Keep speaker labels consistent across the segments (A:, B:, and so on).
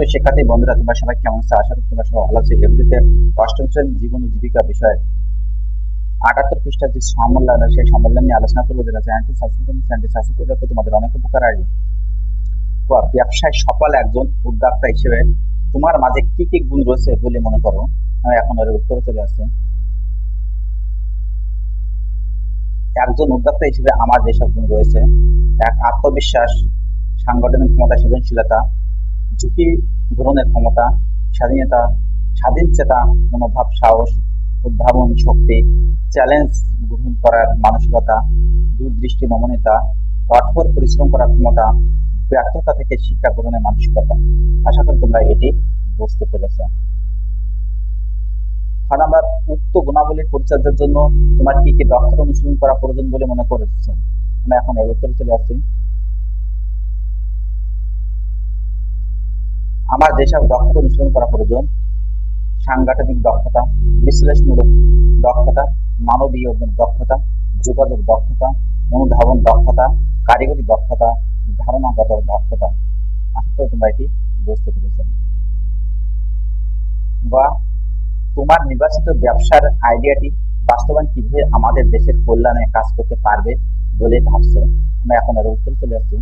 A: প্রিয় শিক্ষার্থী, বন্ধুরা, তোমরা সবাই কেমন আছো? আশা করি তোমরা সবাই ভালো আছো। এভরিতে অষ্টম শ্রেণি জীবন জীবিকা বিষয়ে আটাত্তর পৃষ্ঠার যে সম্মেলন, সেই সম্মেলন নিয়ে আলোচনা করব। যেটা চ্যানেলটি সাবস্ক্রাইব চ্যানেলটি সাবস্ক্রাইব করে রাখো। তোমাদের অনেক উপকার আসবে। ব্যবসায় সফল একজন উদ্যোক্তা হিসেবে তোমার মাঝে কি কি গুণ রয়েছে বলে মনে করো? আমি এখন এর উত্তরে চলে আসছি। একজন উদ্যোক্তা হিসেবে আমার যেসব গুণ রয়েছে, এক আত্মবিশ্বাস, সাংগঠনিক ক্ষমতা, সৃজনশীলতা ঝুঁকি গ্রহণের ক্ষমতা, স্বাধীনতা, স্বাধীন চেতা, মনোভাব, সাহস, উদ্ভাবন শক্তি চ্যালেঞ্জ গ্রহণ করার মানসিকতা, দূরদৃষ্টি নমনীয়তা, কঠোর পরিশ্রম করার ক্ষমতা, ব্যর্থতা থেকে শিক্ষা গ্রহণের মানসিকতা। আশা করি তোমরা এটি বুঝতে পেরেছ। ছ নাম্বার, উক্ত গুণাবলীর পরিচর্যার জন্য তোমার কি কি দক্ষতা অনুশীলন করা প্রয়োজন বলে মনে করেছ? আমরা এখন এর উত্তরে চলে আসছি। আমার যেসব দক্ষতা অনুশীলন করা প্রয়োজন। সাংগঠনিক দক্ষতা, বিশ্লেষণমূলক দক্ষতা, মানবীয় দক্ষতা, যোগাযোগ দক্ষতা, অনুধাবন দক্ষতা, কারিগরি দক্ষতা, ধারণাগত দক্ষতা। আশা করি তোমরা এটি বুঝতে পেরেছেন বা, তোমার নির্বাচিত ব্যবসার আইডিয়াটি বাস্তবায়ন কীভাবে আমাদের দেশের কল্যাণে কাজ করতে পারবে বলে ভাবছ? আমরা এখন এর উত্তর চলে আসছি।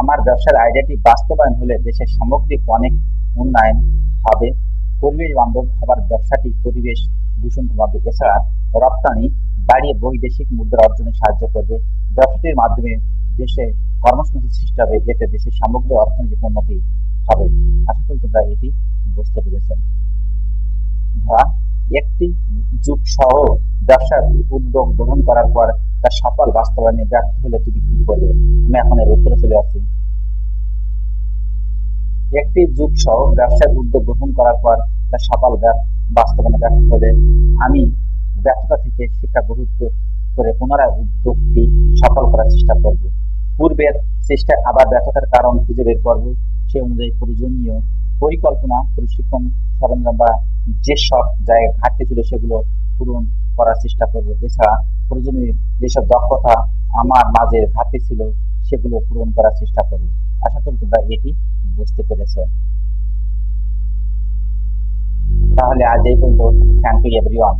A: আমার ব্যবসার আইডিয়াটি বাস্তবায়ন হলে দেশের সামগ্রিক অনেক উন্নয়ন হবে। পরিবেশ বান্ধব হবার ব্যবসাটি পরিবেশ দূষণ কমাবে এছাড়া রপ্তানি বাড়িয়ে বৈদেশিক মুদ্রা অর্জনে সাহায্য করবে। ব্যবসাটির মাধ্যমে দেশে কর্মসংস্থান সৃষ্টি হবে, এতে দেশের সামগ্রিক অর্থনৈতিক উন্নতি হবে। আশা করি তোমরা এটি বুঝতে পেরেছেন ধরা, একটি যুগ সহ ব্যবসার উদ্যোগ গ্রহণ করার পর তার সফল বাস্তবায়নে ব্যর্থ হলে তুমি কি করবে? আমি এখন এর উত্তরে চলে আসছি একটি যুগ সহ ব্যবসার উদ্যোগ গ্রহণ করার পর তার সফল বাস্তবায়নে ব্যর্থ হলে আমি ব্যর্থতা থেকে শিক্ষা গ্রহণ করে পুনরায় উদ্যোগটি সফল করার চেষ্টা করব। পূর্বের চেষ্টায় আবার ব্যর্থতার কারণ খুঁজে বের করব। সে অনুযায়ী প্রয়োজনীয় পরিকল্পনা, প্রশিক্ষণ, সরঞ্জাম বা যেসব জায়গায় ঘাটতি ছিল সেগুলো পূরণ করার চেষ্টা করব। এছাড়া প্রয়োজনীয় যেসব দক্ষতা আমার মাঝে ঘাটতি ছিল সেগুলো পূরণ করার চেষ্টা করি। আশা করি তোমরা এটি বুঝতে পেরেছ। তাহলে আজ এই পর্যন্ত। Thank you everyone